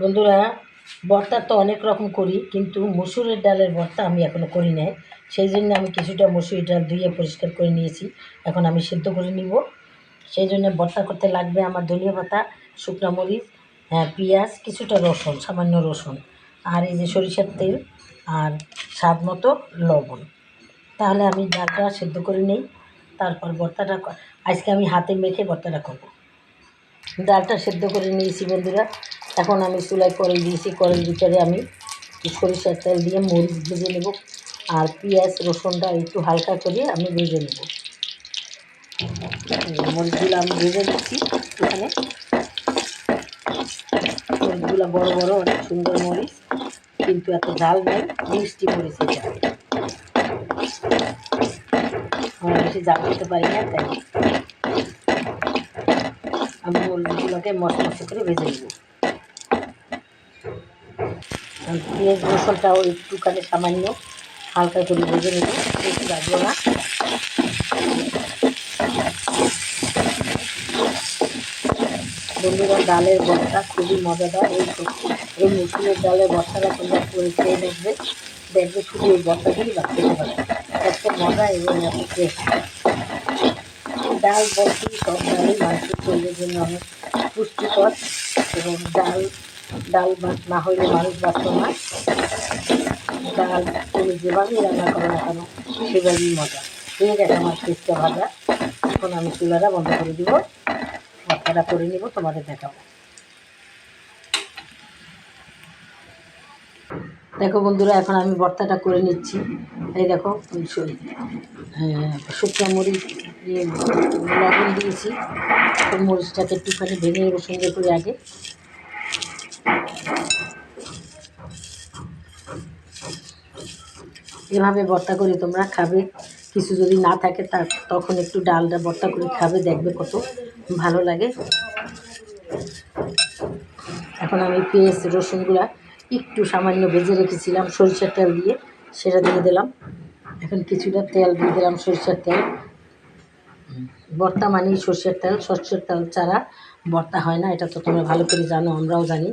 বন্ধুরা, ভর্তা তো অনেক রকম করি, কিন্তু মসুরের ডালের ভর্তা আমি এখনও করি নাই। সেই জন্য আমি কিছুটা মসুর ডাল ধুয়ে পরিষ্কার করে নিয়েছি। এখন আমি সিদ্ধ করে নিব। সেই জন্য ভর্তা করতে লাগবে আমার ধনিয়া পাতা, শুকনো মরিচ হ্যাঁ পেঁয়াজ, কিছুটা রসুন, সামান্য রসুন, আর এই যে সরিষার তেল, আর স্বাদ মতো লবণ। তাহলে আমি ডালটা সেদ্ধ করে নিই। তারপর ভর্তাটা আজকে আমি হাতে মেখে ভর্তাটা করব। ডালটা সেদ্ধ করে নিয়েছি বন্ধুরা। এখন আমি চুলায় করে দিয়েছি, কড়াইয়ের ভিতরে আমি সরিষার তেল দিয়ে মরিচ ভেজে নেব আর পেঁয়াজ, রসুনটা একটু হালকা করে আমি ভেজে নেব। মরিচগুলো আমি ভেজে নিচ্ছি এখানে। মরিচগুলো বড় বড়, অনেক সুন্দর মরিচ, কিন্তু এত ঝাল নেই, মিষ্টি মরিচ এটা। আমরা বেশি ঝাল খেতে পারি না, তাই। আমি মরিচগুলোকে মশমশে করে ভেজে নেব। পেঁয়াজ রসুনটাও একটুখানি সামান্য হালকা করে ভেজে নেব বেশি ভাজবো না। বন্ধুরা, ডালের ভর্তা খুবই মজাদার। এই এই মুসুরের ডালের ভর্তাটা তোমরা করে খেয়ে দেখবে। দেখবে শুধু এই ভর্তাগুলি বা খেতে পারবে এত মজা এবং এত ডাল বলতে সব ডালই মানুষের জন্য অনেক পুষ্টিকর এবং ডাল ডাল না হলে মানুষ বাঁচত না ডাল তুমি যেভাবেই রান্না করো না কেন সেভাবেই মজা। হয়ে গেছে আমার পেস্টটা ভাজা এখন আমি চুলাটা বন্ধ করে দিব। ভর্তাটা করে নিব তোমাদের দেখাবো। দেখো বন্ধুরা এখন আমি ভর্তাটা করে নিচ্ছি। এই দেখো হ্যাঁ, শুকনো মরিচ লবণ দিয়েছি এখন মরিচটাকে একটুখানি ভেঙে নেব সুন্দর করে আগে এভাবে ভর্তা করে তোমরা খাবে। কিছু যদি না থাকে, তা তখন একটু ডালটা ভর্তা করে খাবে, দেখবে কত ভালো লাগে। এখন আমি পেঁয়াজ রসুনগুলা একটু সামান্য ভেজে রেখেছিলাম, সরিষার তেল দিয়ে, সেটা দিয়ে দিলাম। এখন কিছুটা তেল দিয়ে দিলাম সরিষার তেল। ভর্তা মানেই সর্ষের তেল সর্ষের তেল ছাড়া ভর্তা হয় না, এটা তো তোমরা ভালো করে জানো, আমরাও জানি।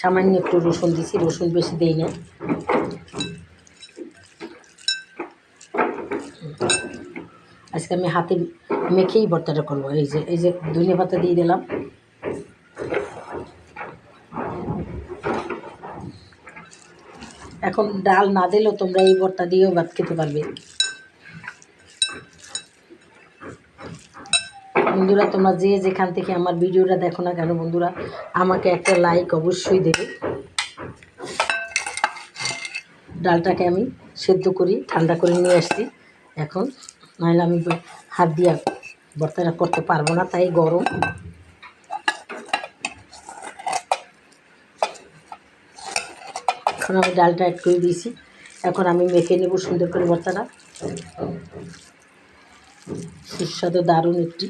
সামান্য একটু রসুন দিছি, রসুন বেশি দেই না আজকে আমি হাতে মেখেই ভর্তাটা করব, এই যে এই যে ধনিয়া পাতা দিয়ে দিলাম। এখন ডাল না দিলেও তোমরা এই ভর্তা দিয়েও ভাত খেতে পারবে। বন্ধুরা, তোমরা যে যেখান থেকে আমার ভিডিওটা দেখো না কেন বন্ধুরা, আমাকে একটা লাইক অবশ্যই দেবে। ডালটাকে আমি সেদ্ধ করি, ঠান্ডা করে নিয়ে আসছি। এখন নাহলে আমি হাত দিয়ে ভর্তাটা করতে পারব না, তাই গরম। এখন আমি ডালটা অ্যাড করে দিয়েছি। এখন আমি মেখে নেব সুন্দর করে ভর্তাটা সুস্বাদু দারুণ একটি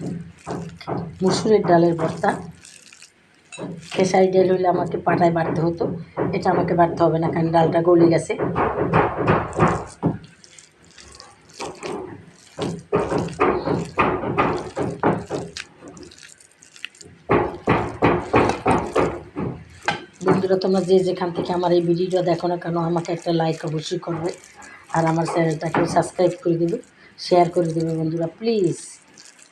মুসুরের ডালের ভর্তা। খেসারি ডাল হলে আমাকে পাটায় বাড়তে হতো। এটা আমাকে বাড়তে হবে না, কারণ ডালটা গলে গেছে। বন্ধুরা, তোমরা যে যেখান থেকে আমার এই ভিডিওটা দেখো না কেন, আমাকে একটা লাইক অবশ্যই করবে। আর আমার চ্যানেলটাকে সাবস্ক্রাইব করে দেবে। শেয়ার করে দেবে বন্ধুরা প্লিজ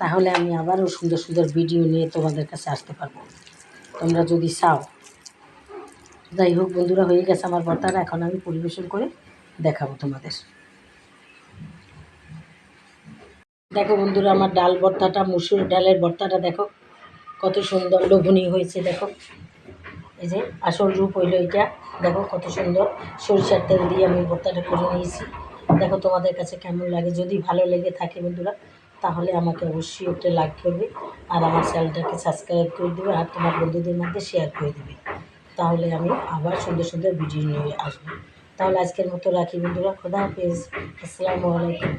তাহলে আমি আবারও সুন্দর সুন্দর ভিডিও নিয়ে তোমাদের কাছে আসতে পারব। তোমরা যদি চাও। যাই হোক বন্ধুরা, হয়ে গেছে আমার ভর্তাটা এখন আমি পরিবেশন করে দেখাবো তোমাদের। দেখো বন্ধুরা, আমার ডাল ভর্তাটা মুসুর ডালের ভর্তাটা দেখো, কত সুন্দর লোভনীয় হয়েছে, দেখো। এই যে আসল রূপ হইল এটা দেখো কত সুন্দর সরিষার তেল দিয়ে আমি ভর্তাটা করে নিয়েছি। দেখো তোমাদের কাছে কেমন লাগে। যদি ভালো লেগে থাকে বন্ধুরা, তাহলে আমাকে অবশ্যই একটা লাইক করবে আর আমার চ্যানেলটাকে সাবস্ক্রাইব করে দেবে আর তোমার বন্ধুদের মধ্যে শেয়ার করে দেবে। তাহলে আমি আবার সুন্দর সুন্দর ভিডিও নিয়ে আসব। তাহলে আজকের মতো রাখি বন্ধুরা। খোদা হাফেজ। আসসালামু আলাইকুম।